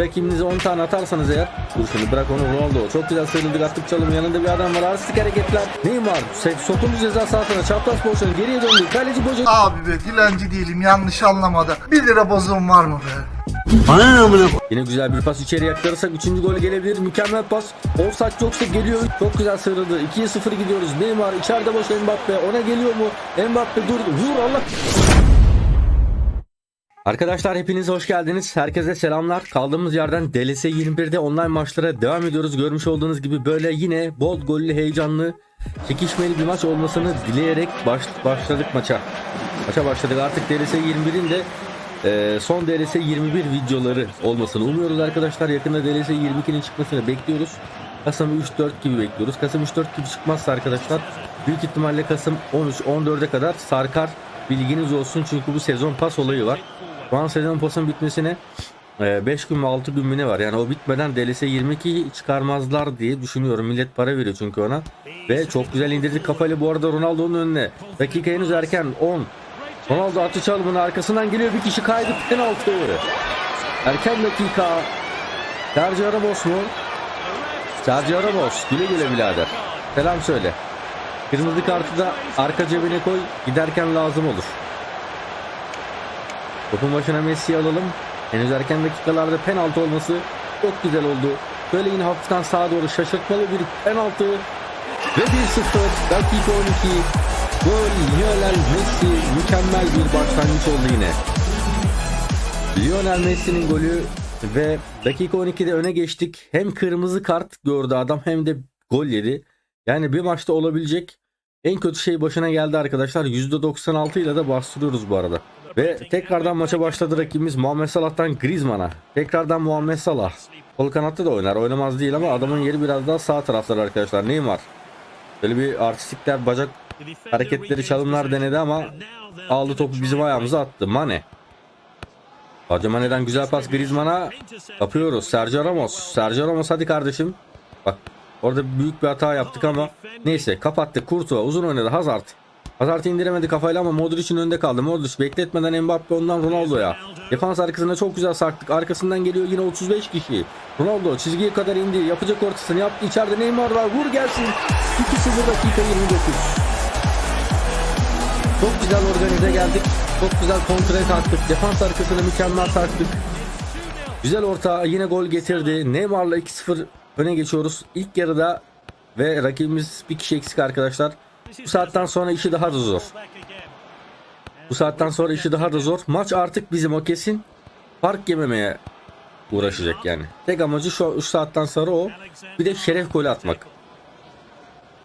rakibinize 10 tane atarsanız eğer Dur şimdi bırak onu Ronaldo çok güzel sıyrıldık attık çalım yanında bir adam var artistik hareketler Neymar sokuldu ceza sahasına çapraz pozisyon geriye döndü kaleci boca Abi be dilenci değilim yanlış anlamadı. 1 lira bozuğum var mı be? Yine güzel bir pas içeri aktarırsak 3. gol gelebilir. Mükemmel pas. Offside yoksa geliyor. Çok güzel sıyrıldı. 2'ye 0 gidiyoruz. Neymar içeride boş Mbappe. Ona geliyor mu? Mbappe dur. Vur Allah. Arkadaşlar hepiniz hoş geldiniz. Herkese selamlar. Kaldığımız yerden DLS 21'de online maçlara devam ediyoruz. Görmüş olduğunuz gibi böyle yine bol gollü, heyecanlı, çekişmeli bir maç olmasını dileyerek baş, başladık maça. Maça başladık. Artık DLS 21'in de e, son DLS 21 videoları olmasını umuyoruz arkadaşlar. Yakında DLS 22'nin çıkmasını bekliyoruz. Kasım 3-4 gibi bekliyoruz. Kasım 3-4 gibi çıkmazsa arkadaşlar büyük ihtimalle Kasım 13-14'e kadar sarkar. Bilginiz olsun çünkü bu sezon pas olayı var. Şu an sezon pasın bitmesine 5 gün mü 6 gün mü ne var? Yani o bitmeden DLS 22 çıkarmazlar diye düşünüyorum. Millet para veriyor çünkü ona. Ve çok güzel indirdik kafayla bu arada Ronaldo'nun önüne. Dakika henüz erken 10. Ronaldo atı çalımın arkasından geliyor bir kişi kaydı penaltı. Erken dakika. Sergio Ramos mu? Sergio Ramos güle güle birader. Selam söyle. Kırmızı kartı da arka cebine koy giderken lazım olur. Topun başına Messi'yi alalım. Henüz erken dakikalarda penaltı olması çok güzel oldu. Böyle yine hafiften sağa doğru şaşırtmalı bir penaltı. Ve 1-0 dakika 12. Gol Lionel Messi mükemmel bir başlangıç oldu yine. Lionel Messi'nin golü ve dakika 12'de öne geçtik. Hem kırmızı kart gördü adam hem de gol yedi. Yani bir maçta olabilecek en kötü şey başına geldi arkadaşlar. %96 ile de bastırıyoruz bu arada. Ve tekrardan maça başladı rakibimiz Muhammed Salah'tan Griezmann'a. Tekrardan Muhammed Salah. Kol kanatta da oynar. Oynamaz değil ama adamın yeri biraz daha sağ taraflar arkadaşlar. Neymar. Böyle bir artistikler bacak hareketleri çalımlar denedi ama aldı topu bizim ayağımıza attı. Mane. Hacı Mane'den güzel pas Griezmann'a yapıyoruz. Sergio Ramos. Sergio Ramos hadi kardeşim. Bak orada büyük bir hata yaptık ama neyse kapattık. Kurtuğa uzun oynadı Hazard. Hazard indiremedi kafayla ama Modric'in önünde kaldı. Modric bekletmeden Mbappe ondan Ronaldo'ya. Defans arkasına çok güzel sarktık. Arkasından geliyor yine 35 kişi. Ronaldo çizgiye kadar indi. Yapacak ortasını yaptı. İçeride Neymar var. Vur gelsin. 2-0 dakika 29. Çok güzel organize geldik. Çok güzel kontraya kalktık. Defans arkasına mükemmel sarktık. Güzel orta yine gol getirdi. Neymar'la 2-0 öne geçiyoruz. İlk yarıda ve rakibimiz bir kişi eksik arkadaşlar. Bu saatten sonra işi daha da zor. Bu saatten sonra işi daha da zor. Maç artık bizim o kesin. Fark yememeye uğraşacak yani. Tek amacı şu, şu saatten sonra o. Bir de şeref golü atmak.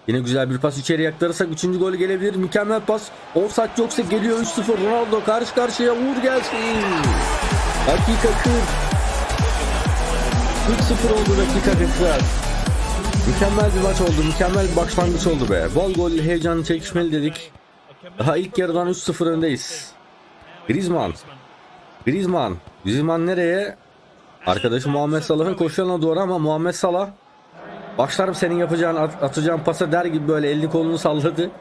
Yine güzel bir pas içeri aktarırsak 3. gol gelebilir. Mükemmel pas. Offside yoksa geliyor 3-0. Ronaldo karşı karşıya vur gelsin. Dakika 40. 3-0 oldu dakika 40'lar. Mükemmel bir maç oldu. Mükemmel bir başlangıç oldu be. Bol gol heyecanlı çekişmeli dedik. Daha ilk yarıdan 3-0 öndeyiz. Griezmann. Griezmann. Griezmann nereye? Arkadaşı Muhammed Salah'ın koşularına doğru ama Muhammed Salah Başlarım senin yapacağın at- atacağın pasa der gibi böyle elini kolunu salladı.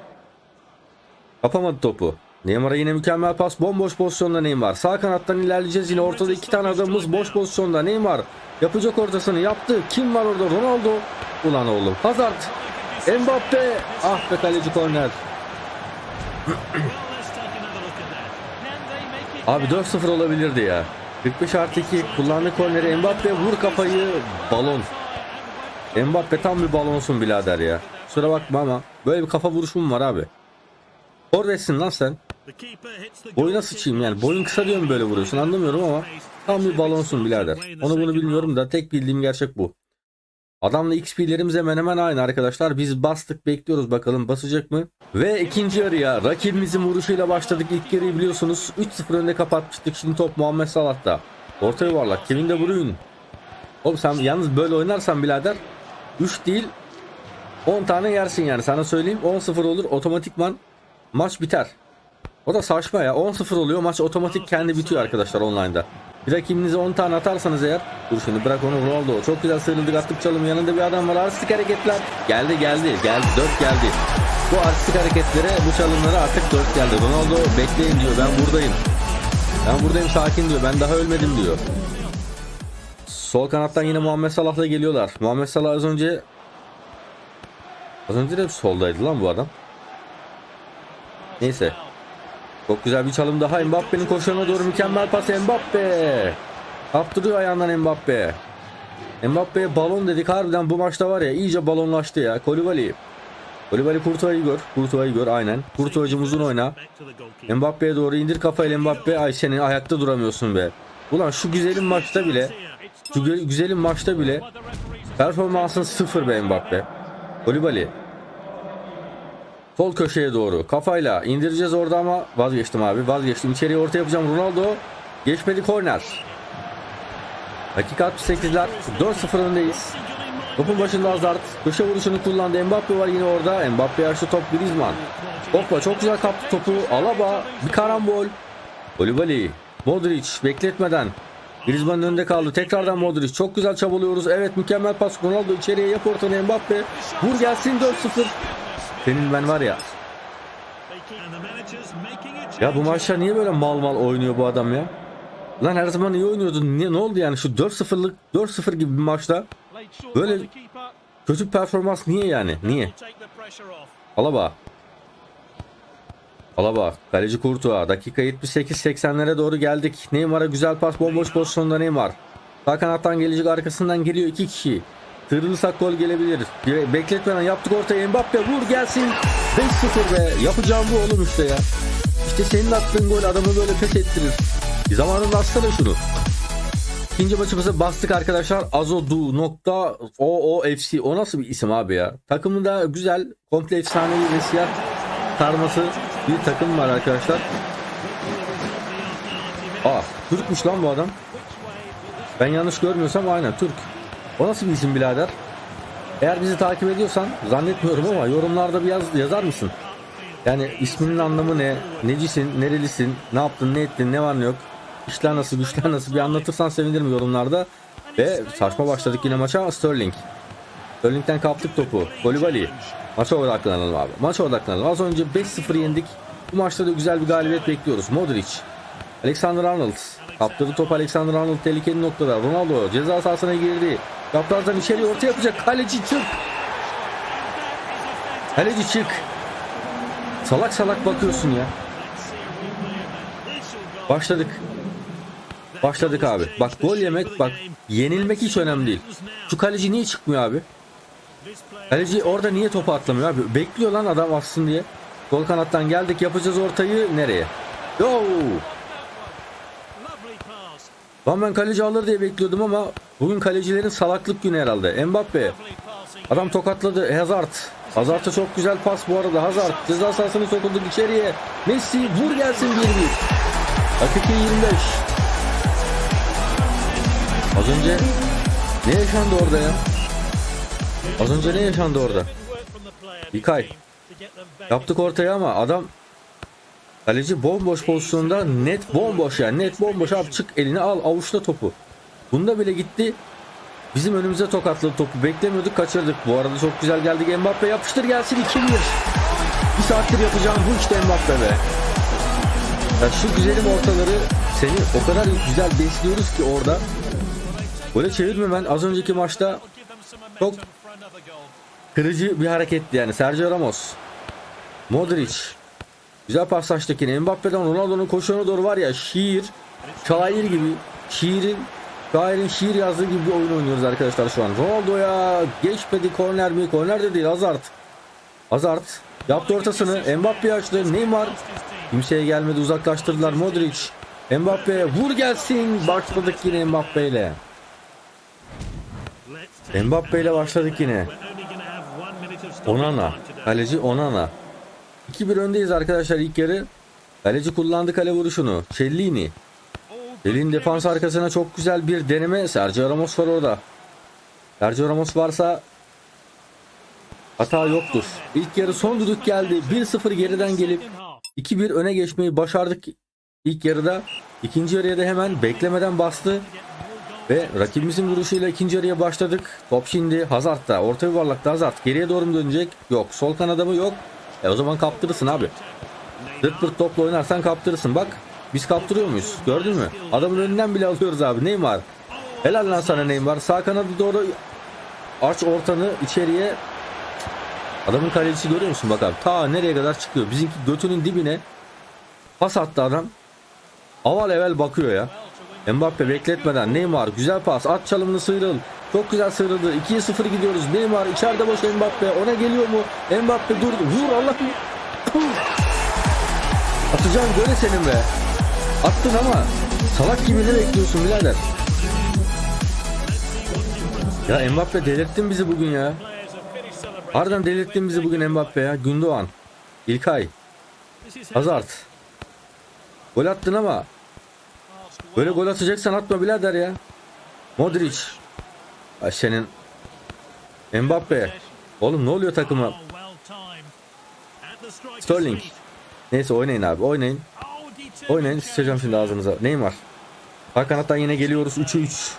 Kapamadı topu. Neymar'a yine mükemmel pas. Bomboş pozisyonda Neymar. Sağ kanattan ilerleyeceğiz. Yine ortada iki tane adamımız boş pozisyonda. Neymar yapacak ortasını yaptı. Kim var orada? Ronaldo. Ulan oğlum. Hazard. Mbappe. Ah be kaleci korner. Abi 4-0 olabilirdi ya. 45 artı 2 kullandı korneri. Mbappe vur kafayı. Balon. Mbappe tam bir balonsun birader ya. Kusura bakma ama böyle bir kafa vuruşum var abi. Forvetsin lan sen. Boyuna sıçayım yani. Boyun kısa diyorum böyle vuruyorsun anlamıyorum ama tam bir balonsun birader. Onu bunu bilmiyorum da tek bildiğim gerçek bu. Adamla XP'lerimiz hemen hemen aynı arkadaşlar. Biz bastık bekliyoruz bakalım basacak mı? Ve ikinci yarıya rakibimizin vuruşuyla başladık. İlk yarıyı biliyorsunuz 3-0 önde kapatmıştık. Şimdi top Muhammed Salah'ta. Orta yuvarlak. Kevin De Bruyne. Oğlum sen yalnız böyle oynarsan birader 3 değil 10 tane yersin yani sana söyleyeyim 10-0 olur otomatikman maç biter. O da saçma ya 10-0 oluyor maç otomatik kendi bitiyor arkadaşlar online'da. Bir rakibinize 10 tane atarsanız eğer Dur şimdi bırak onu Ronaldo çok güzel sıyrıldık attık çalım yanında bir adam var artistik hareketler Geldi geldi geldi 4 geldi Bu artistik hareketlere bu çalımlara artık 4 geldi Ronaldo bekleyin diyor ben buradayım Ben buradayım sakin diyor ben daha ölmedim diyor Sol kanattan yine Muhammed Salah'la geliyorlar. Muhammed Salah az önce Az önce de soldaydı lan bu adam. Neyse. Çok güzel bir çalım daha. Mbappe'nin koşularına doğru mükemmel pas. Mbappe. Kaptırıyor ayağından Mbappe. Mbappe'ye balon dedik. Harbiden bu maçta var ya iyice balonlaştı ya. Kolibali. Kolibali Kurtuva'yı gör. Kurtuva'yı gör aynen. Kurtuva'cım uzun oyna. Mbappe'ye doğru indir kafayla Mbappe. Ay senin ayakta duramıyorsun be. Ulan şu güzelim maçta bile şu gü- güzelim maçta bile performansın sıfır be Mbappe. Kolibali. Sol köşeye doğru kafayla indireceğiz orada ama vazgeçtim abi vazgeçtim. İçeriye orta yapacağım Ronaldo. Geçmedi korner. Dakika 68'ler 4-0 öndeyiz. Topun başında Hazard. Köşe vuruşunu kullandı. Mbappe var yine orada. Mbappe yarışı top Griezmann. Hoppa çok güzel kaptı topu. Alaba bir karambol. Kolibali. Modric bekletmeden. Griezmann'ın önünde kaldı. Tekrardan Modric. Çok güzel çabalıyoruz. Evet mükemmel pas. Ronaldo içeriye yap ortanı Mbappe. Vur gelsin 4-0. Senin ben var ya. Ya bu maçta niye böyle mal mal oynuyor bu adam ya? Lan her zaman iyi oynuyordu. Niye, ne oldu yani şu 4-0'lık 4-0 gibi bir maçta Böyle kötü performans niye yani? Niye? Alaba. Alaba. Kaleci Kurtuğa. Dakika 78-80'lere doğru geldik. Neymar'a güzel pas. Bomboş pozisyonda Neymar. Sağ kanattan gelecek arkasından geliyor iki kişi. Tırılırsak gol gelebilir. Be- Bekletmeden yaptık ortaya Mbappe vur gelsin. 5-0 be. Yapacağım bu oğlum işte ya. İşte senin attığın gol adamı böyle pes ettirir. Zamanında atsana şunu. İkinci maçımıza bastık arkadaşlar. Azodu.oofc O nasıl bir isim abi ya? Takımı da güzel. Komple efsanevi ve siyah sarması bir takım var arkadaşlar. Aa Türkmüş lan bu adam. Ben yanlış görmüyorsam aynen Türk. O nasıl bir isim birader? Eğer bizi takip ediyorsan zannetmiyorum ama yorumlarda bir yaz, yazar mısın? Yani isminin anlamı ne? Necisin? Nerelisin? Ne yaptın? Ne ettin? Ne var ne yok? İşler nasıl? Güçler nasıl? Bir anlatırsan sevinirim yorumlarda. Ve saçma başladık yine maça. Sterling. Sterling'den kaptık topu. Kolibali. Maça odaklanalım abi. Maça odaklanalım. Az önce 5-0 yendik. Bu maçta da güzel bir galibiyet bekliyoruz. Modric. Alexander Arnold. Kaptırdı top Alexander Arnold tehlikeli noktada. Ronaldo ceza sahasına girdi. Yaprazdan içeri orta yapacak. Kaleci çık. Kaleci çık. Salak salak bakıyorsun ya. Başladık. Başladık abi. Bak gol yemek bak yenilmek hiç önemli değil. Şu kaleci niye çıkmıyor abi? Kaleci orada niye topu atlamıyor abi? Bekliyor lan adam atsın diye. Gol kanattan geldik yapacağız ortayı nereye? Yo! Lan ben kaleci alır diye bekliyordum ama bugün kalecilerin salaklık günü herhalde. Mbappe. Adam tokatladı. Hazard. Hazard'a çok güzel pas bu arada. Hazard ceza sahasını sokulduk içeriye. Messi vur gelsin 1-1. Dakika 25. Az önce ne yaşandı orada ya? Az önce ne yaşandı orada? İlkay. Yaptık ortaya ama adam kaleci bomboş pozisyonda net bomboş yani net bomboş abi çık elini al avuçla topu. Bunda bile gitti. Bizim önümüze tokatladı topu. Beklemiyorduk kaçırdık. Bu arada çok güzel geldik. Mbappe yapıştır gelsin 2-1. Bir saattir yapacağım bu işte Mbappe be. Ya şu güzelim ortaları seni o kadar güzel besliyoruz ki orada. Böyle çevirmemen az önceki maçta çok kırıcı bir hareketti yani. Sergio Ramos. Modric. Güzel paslaştık yine. Mbappe'den Ronaldo'nun koşuğuna doğru var ya şiir, şair gibi. Şiirin, şairin şiir yazdığı gibi bir oyun oynuyoruz arkadaşlar şu an. Ronaldo'ya geçmedi korner mi? Korner de değil Hazard. Hazard yaptı ortasını. Mbappe açtı. Neymar kimseye gelmedi uzaklaştırdılar. Modric. Mbappe vur gelsin. Başladık yine Mbappe ile. Mbappe ile başladık yine. Onana. Kaleci Onana. 2-1 öndeyiz arkadaşlar ilk yarı. Kaleci kullandı kale vuruşunu. Cellini. Elin defans arkasına çok güzel bir deneme. Sergio Ramos var orada. Sergio Ramos varsa hata yoktur. İlk yarı son düdük geldi. 1-0 geriden gelip 2-1 öne geçmeyi başardık ilk yarıda. İkinci yarıya da hemen beklemeden bastı. Ve rakibimizin vuruşuyla ikinci yarıya başladık. Top şimdi Hazard'da. Orta yuvarlakta Hazard. Geriye doğru mu dönecek? Yok. Sol kanada mı? Yok. E o zaman kaptırırsın abi. Dırt pırt topla oynarsan kaptırırsın. Bak biz kaptırıyor muyuz? Gördün mü? Adamın önünden bile alıyoruz abi. Neymar. Helal lan sana Neymar. Sağ kanada doğru aç ortanı içeriye. Adamın kalecisi görüyor musun bak abi. Ta nereye kadar çıkıyor. Bizimki götünün dibine pas attı adam. Aval evvel bakıyor ya. Mbappe bekletmeden Neymar güzel pas. At çalımını sıyrıl. Çok güzel sıyrıldı. 2'ye 0 gidiyoruz. Neymar içeride boş Mbappe. Ona geliyor mu? Mbappe dur. Vur Allah. Atacağım göre senin be. Attın ama salak gibi ne bekliyorsun birader? Ya Mbappe delirttin bizi bugün ya. Harbiden delirttin bizi bugün Mbappe ya. Gündoğan. İlkay. Hazard. Gol attın ama böyle gol atacaksan atma birader ya. Modric. Ay senin Mbappe. Oğlum ne oluyor takıma? Sterling. Neyse oynayın abi oynayın. Oynayın sıçacağım şimdi ağzınıza. Neymar. Sağ kanattan yine geliyoruz 3'ü 3.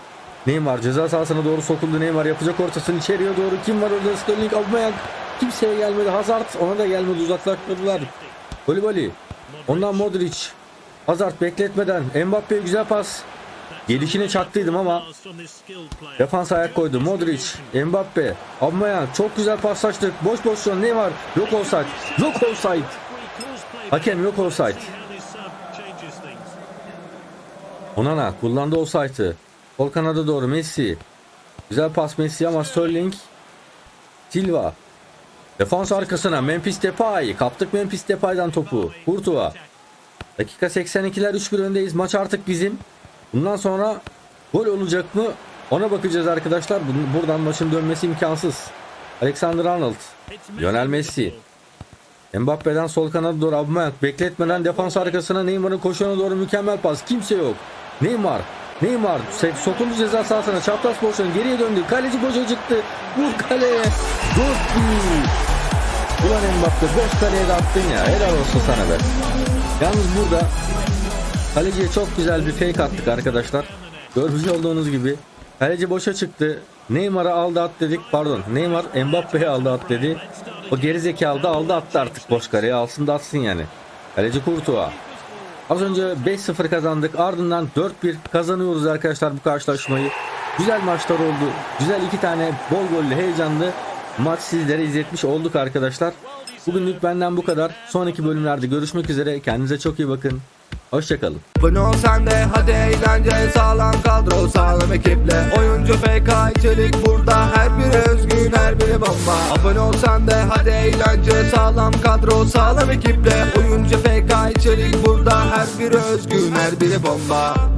Neymar ceza sahasına doğru sokuldu. Neymar yapacak ortasını içeriye doğru. Kim var orada? Sterling Aubameyang. Kimseye gelmedi. Hazard ona da gelmedi. Uzaklaştırdılar. Kolibali. Ondan Modric. Hazard bekletmeden Mbappe güzel pas. Gelişine çaktıydım ama defans ayak koydu. Modric, Mbappe, Aubameyang çok güzel paslaştık. Boş pozisyon Neymar. Yok offside. Yok offside. Hakem yok offside. Onana kullandı offside'ı. Sol kanada doğru Messi. Güzel pas Messi ama Sterling. Silva. Defans arkasına Memphis Depay. Kaptık Memphis Depay'dan topu. Kurtuğa. Dakika 82'ler 3-1 öndeyiz. Maç artık bizim. Bundan sonra gol olacak mı? Ona bakacağız arkadaşlar. Buradan maçın dönmesi imkansız. Alexander Arnold. Lionel Messi. Mbappe'den sol kanada doğru Aubameyang bekletmeden defans arkasına Neymar'ın koşuna doğru mükemmel pas. Kimse yok. Neymar. Neymar sokuldu ceza sahasına çapraz pozisyon geriye döndü. Kaleci boşa çıktı. Vur kaleye. Dur. Ulan Mbappe boş kaleye de attın ya. Helal olsun sana be. Yalnız burada kaleciye çok güzel bir fake attık arkadaşlar. Görmüş olduğunuz gibi. Kaleci boşa çıktı. Neymar'a aldı at dedik. Pardon. Neymar Mbappe'ye aldı at dedi. O gerizekalı da aldı attı artık boş kaleye. Alsın da atsın yani. Kaleci Kurtuğa. Az önce 5-0 kazandık. Ardından 4-1 kazanıyoruz arkadaşlar bu karşılaşmayı. Güzel maçlar oldu. Güzel iki tane bol gollü heyecanlı maç sizlere izletmiş olduk arkadaşlar. Bugünlük benden bu kadar. Sonraki bölümlerde görüşmek üzere. Kendinize çok iyi bakın. Hoşçakalın. Abone ol sen de hadi eğlence sağlam kadro sağlam ekiple. Oyuncu FK içerik burada her biri özgün her biri bomba. Abone ol sen de hadi eğlence sağlam kadro sağlam ekiple. Oyuncu FK içerik burada her biri özgün her biri bomba